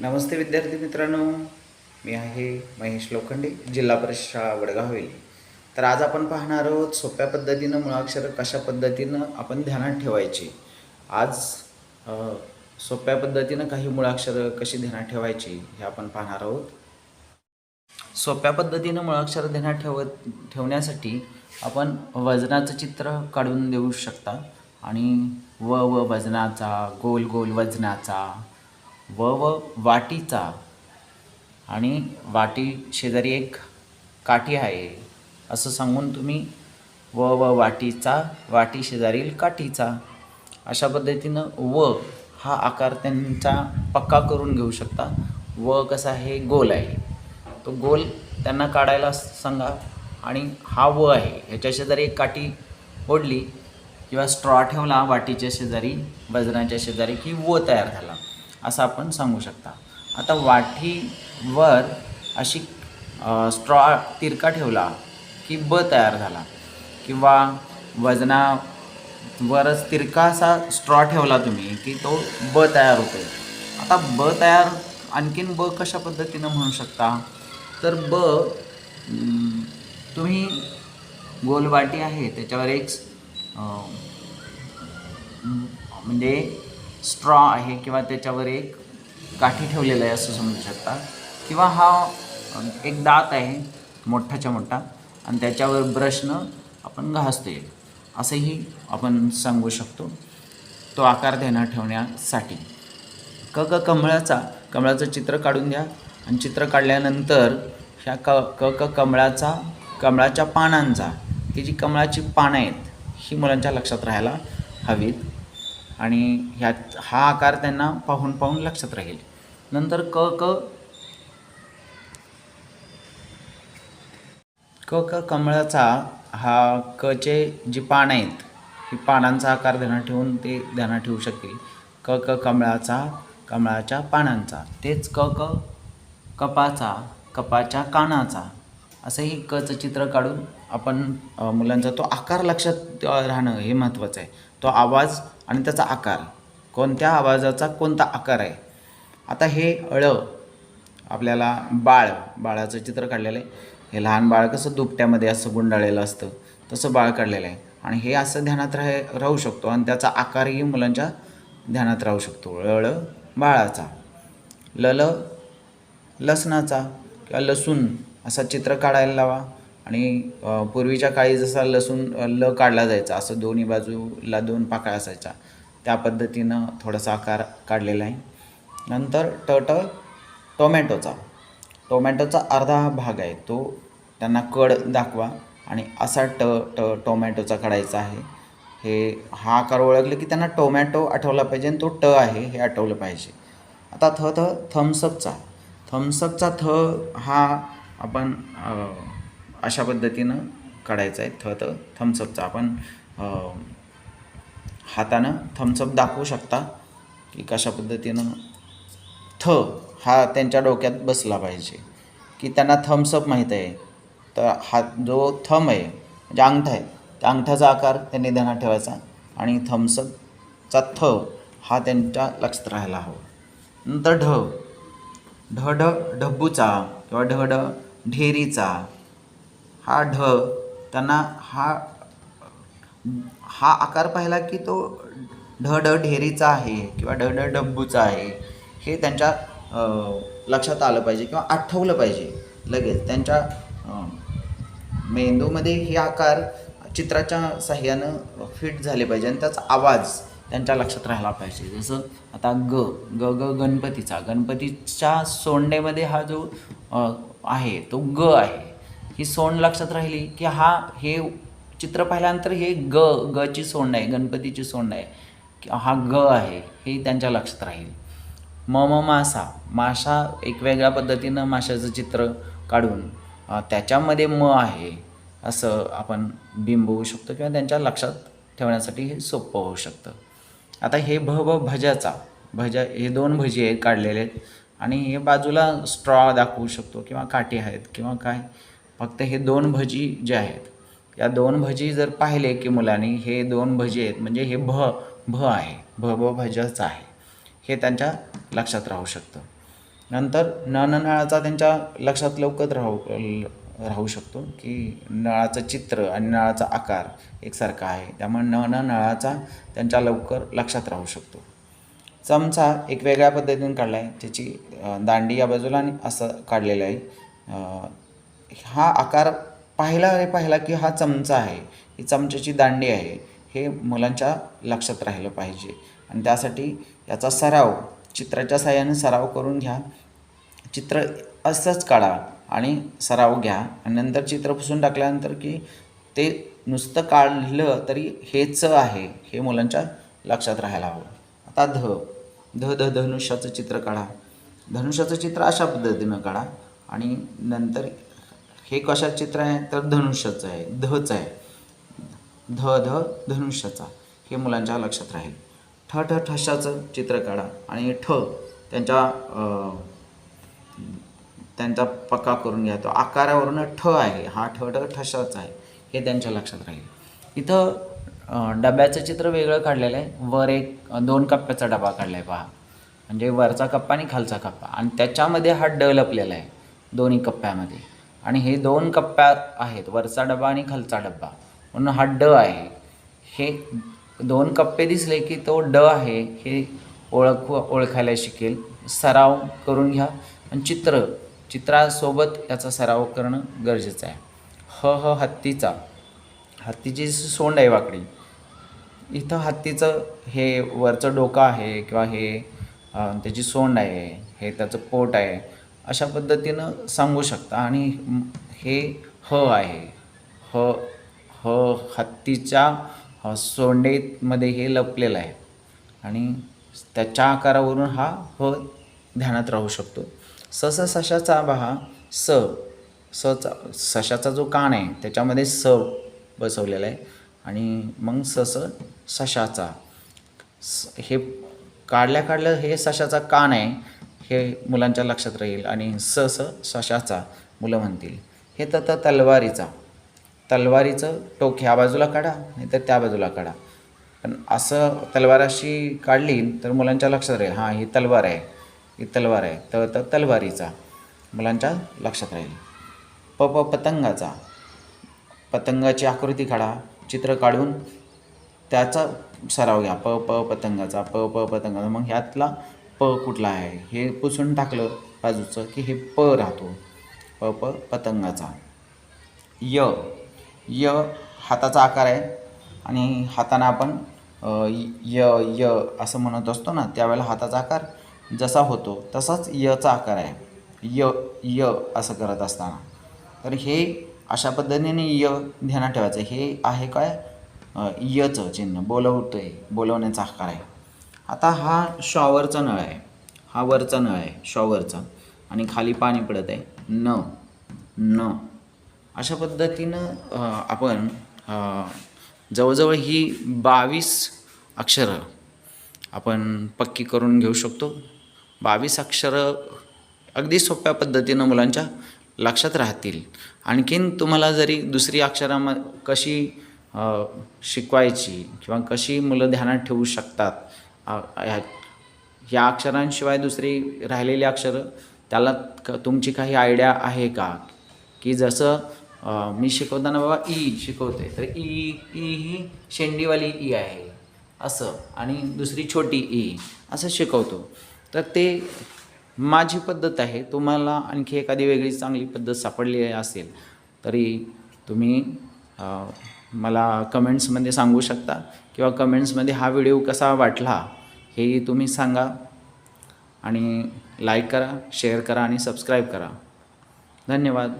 नमस्ते विद्यार्थी मित्रांनो. मी आहे महेश लोखंडे जिल्हा परिषद शाळा वडगाव तर आज आपण पाहणार आहोत सोप्या पद्धतीनं मुळाक्षरं कशा पद्धतीनं आपण ध्यानात ठेवायची. आज सोप्या पद्धतीनं काही मुळाक्षरं कशी ध्यानात ठेवायची हे आपण पाहणार आहोत. सोप्या पद्धतीनं मुळाक्षर ध्यानात ठेवत ठेवण्यासाठी आपण वजनाचं चित्र काढून देऊ शकता. आणि व व वजनाचा गोल गोल वजनाचा व व वाटीचा. आणि वाटी शेजारी एक काठी आहे. असं सांगून तुम्ही व व वाटीचा वाटी शेजारील काठीचा. अशा पद्धतीनं व हा आकार त्यांचा पक्का करून घेऊ शकता. व कसा आहे? गोल आहे. तो गोल त्यांना काढायला सांगा. आणि हा व आहे. ह्याच्या शेजारी एक काठी ओढली किंवा स्ट्रॉ ठेवला वाटीच्या शेजारी वजनाच्या शेजारी की व तयार झाला. असं आपण सांगू शकता. आता वाटीवर अशी स्ट्रॉ तिरका ठेवला की ब तयार झाला. किंवा वजनावरच तिरका असा स्ट्रॉ ठेवला तुम्ही की तो ब तयार होतो आता ब तयार आणखीन ब कशा पद्धतीनं म्हणू शकता? तर ब तुम्ही गोलवाटी आहे त्याच्यावर एक म्हणजे स्ट्रॉ आहे किंवा त्याच्यावर एक काठी ठेवलेलं आहे असं समजू शकता. किंवा हा एक दात आहे मोठाच्या मोठा आणि त्याच्यावर ब्रशनं आपण घासतोय. असंही आपण सांगू शकतो. तो आकार देणं ठेवण्यासाठी. क क कमळाचा कमळाचं चित्र काढून द्या आणि चित्र काढल्यानंतर ह्या क क क कमळाचा कमळाच्या पानांचा ही जी कमळाची पानं आहेत ही मुलांच्या लक्षात राहायला हवीत. आणि ह्यात हा आकार त्यांना पाहून पाहून लक्षात राहील. नंतर क क क क कमळाचा हा कचे जी पानं आहेत ही पानांचा आकार ध्यानात ठेवून ते ध्यानात ठेवू शकतील क क कमळाचा कमळाच्या पानांचा. तेच क क कपाचा कपाच्या कानाचा. असंही कचं चित्र काढून आपण मुलांचा तो आकार लक्षात राहणं हे महत्त्वाचं आहे. तो आवाज आणि त्याचा आकार. कोणत्या आवाजाचा कोणता आकार आहे? आता हे अळ आपल्याला बाळ बाळाचं चित्र काढलेलं आहे. हे लहान बाळ कसं दुपट्यामध्ये असं गुंडाळलेलं असतं तसं बाळ काढलेलं आहे. आणि हे असं ध्यानात राह राहू शकतो आणि त्याचा आकारही मुलांच्या ध्यानात राहू शकतो. अळ बाळाचा. लल लसणाचा किंवा लसूण असा चित्र काढायला लावा. आणि पूर्वीच्या काळी जसा लसूण ल काढला जायचा असं दोन्ही बाजूला दोन पाकळ्या असायच्या. त्या पद्धतीनं थोडासा आकार काढलेला आहे. नंतर ट ट टोमॅटोचा. टोमॅटोचा अर्धा भाग आहे तो त्यांना कड दाखवा आणि असा ट ट टोमॅटोचा काढायचा आहे. हे हा आकार ओळखलं की त्यांना टोमॅटो आठवला पाहिजे आणि तो ट आहे हे आठवलं पाहिजे. आता थ थ थम्सअपचा. थम्सअपचा थ हा आपण अशा पद्धतीनं काढायचं आहे. थ थ थम्सअपचा आपण हातानं थम्सअप दाखवू शकता की कशा पद्धतीनं थ हा त्यांच्या डोक्यात बसला पाहिजे. की त्यांना थम्सअप माहीत आहे. तर हा जो थम आहे म्हणजे अंगठा आहे त्या अंगठ्याचा आकार त्यांनी ध्यानात ठेवायचा आणि थम्सअपचा थ हा त्यांच्या लक्षात राहायला हवा. नंतर ढ. ढ ढ ढब्बूचा किंवा ढ ढ ढेरीचा हा ढ त्यांना हा हा आकार पाहिला की तो ढ ढ ढेरीचा आहे किंवा ढ ढ डब्बूचा आहे. हे त्यांच्या लक्षात आलं पाहिजे किंवा आठवलं पाहिजे लगेच. त्यांच्या मेंदूमध्ये हे आकार चित्राच्या साह्यानं फिट झाले पाहिजे आणि त्याचा आवाज त्यांच्या लक्षात राहिला पाहिजे. जसं आता ग ग ग गणपतीचा. गणपतीच्या सोंडेमध्ये हा जो आहे तो ग आहे. ही सोंड लक्षात राहिली की हा हे चित्र पाहिल्यानंतर हे ग गची सोंड आहे गणपतीची सोंड आहे. की हा ग आहे हे त्यांच्या लक्षात राहील. म म मासा. माशा एक वेगळ्या पद्धतीनं माशाचं चित्र काढून त्याच्यामध्ये म आहे असं आपण बिंबवू शकतो किंवा त्यांच्या लक्षात ठेवण्यासाठी हे सोपं होऊ शकतं. आता हे भ भ भजाचा भजा हे दोन भजी आहेत काढलेले आहेत. आणि हे बाजूला स्ट्रॉ दाखवू शकतो किंवा काठी आहेत किंवा काय. फक्त हे दोन भजी जे आहेत या दोन भजी जर पाहिले की मुलांनी हे दोन भजी आहेत म्हणजे हे भ भ आहे भ भ भजच आहे हे त्यांच्या लक्षात राहू शकतं. नंतर न न नळाचा त्यांच्या लक्षात लवकर राहू राहू शकतो की नळाचं चित्र आणि नळाचा आकार एकसारखा आहे त्यामुळे न न नळाचा त्यांच्या लवकर लक्षात राहू शकतो. चमचा एक वेगळ्या पद्धतीने काढला आहे त्याची दांडी या बाजूला आणि असं काढलेलं आहे हा आकार पाहिला रे पाहिला की हा चमचा आहे. ही चमच्याची दांडी आहे. हे मुलांच्या लक्षात राहिलं पाहिजे. आणि त्यासाठी याचा सराव चित्राच्या साह्याने सराव करून घ्या. चित्र असंच काढा आणि सराव घ्या. आणि नंतर चित्र पुसून टाकल्यानंतर की ते नुसतं काढलं तरी हेच आहे हे मुलांच्या लक्षात राहायला हवं. आता ध ध ध धनुष्याचं चित्र काढा. धनुष्याचं चित्र अशा पद्धतीनं काढा आणि नंतर हे कशाचं चित्र आहे? तर धनुष्याचं आहे. धचं आहे. ध ध धनुष्याचा. हे मुलांच्या लक्षात राहील. ठ ठ ठशाचं चित्र काढा. आणि ठ त्यांच्या त्यांचा पक्का करून घ्या. तो आकारावरून ठ आहे. हा ठ ठ ठशाचा आहे. हे त्यांच्या लक्षात राहील. इथं डब्याचं चित्र वेगळं काढलेलं आहे. वर एक दोन कप्प्याचा डबा काढला आहे पहा. म्हणजे वरचा कप्पा आणि खालचा कप्पा. आणि त्याच्यामध्ये हा ड लपलेला आहे. दोन्ही कप्प्यामध्ये. आणि हे दोन कप्प्या आहेत वरचा डबा आणि खालचा डबा. म्हणून हा ड आहे. हे दोन कप्पे दिसले की तो ड आहे हे ओळख ओळखायला शिकेल. सराव करून घ्या. आणि चित्र चित्रासोबत याचा सराव करणं गरजेचं आहे. ह ह हत्तीचा. हत्तीची जी सोंड आहे वाकडी. इथं हत्तीचं हे वरचं डोकं आहे किंवा हे त्याची सोंड आहे हे त्याचं पोट आहे. अशा पद्धतीनं सांगू शकता. आणि हे ह आहे. ह ह हत्तीच्या सोंडेमध्ये हे लपलेलं आहे. आणि त्याच्या आकारावरून हा ह ध्यानात राहू शकतो. सस सशाचा पहा स सचा सशाचा जो कान आहे त्याच्यामध्ये स बसवलेला आहे. आणि मग सस सशाचा. स- हे काढल्या काढल्या हे सशाचा कान आहे. हे मुलांच्या लक्षात राहील आणि स स सशाचा मुलं म्हणतील. हे तर तर तलवारीचा. तलवारीचं टोक ह्या बाजूला काढा नाही तर त्या बाजूला काढा. पण असं तलवार अशी काढली तर मुलांच्या लक्षात राहील हां ही तलवार आहे ही तलवार आहे. तर तर तलवारीचा मुलांच्या लक्षात राहील. प प पतंगाचा. पतंगाची आकृती काढा चित्र काढून त्याचा सराव घ्या. प प पतंगाचा प प पतंगाचा. मग ह्यातला प कुठला आहे? हे पुसून टाकलं बाजूचं की हे प राहतो. प प पतंगाचा. य. य हाताचा आकार आहे आणि हातानं आपण य य असं म्हणत असतो ना त्यावेळेला हाताचा आकार जसा होतो तसाच यचा आकार आहे. य य असं करत असताना. तर हे अशा पद्धतीने य ध्यानात ठेवायचं. हे आहे काय? यचं चिन्ह. बोलवतो आहे बोलवण्याचा आकार आहे. आता हा शॉवरचा नळ आहे. हा वरचा नळ आहे शॉवरचा. आणि खाली पाणी पडत आहे. न न. अशा पद्धतीनं आपण जवळजवळ ही बावीस अक्षरं आपण पक्की करून घेऊ शकतो. बावीस अक्षरं अगदी सोप्या पद्धतीनं मुलांच्या लक्षात राहतील. आणखीन तुम्हाला जरी दुसरी अक्षराम कशी शिकवायची किंवा कशी मुलं ध्यानात ठेवू शकतात ह्या या अक्षरांशिवाय दुसरी राहिलेली अक्षरं त्याला क तुमची काही आयडिया आहे का? की जसं मी शिकवताना बाबा ई शिकवते तर ई ई ही शेंडीवाली ई आहे असं. आणि दुसरी छोटी ई असं शिकवतो. तर ते माझी पद्धत आहे. तुम्हाला आणखी एखादी वेगळी चांगली पद्धत सापडली असेल तरी तुम्ही मला कमेंट्समध्ये सांगू शकता? किंवा कमेंट्समध्ये हा व्हिडिओ कसा वाटला हेही तुम्ही सांगा. आणि लाईक करा शेअर करा आणि सबस्क्राईब करा. धन्यवाद.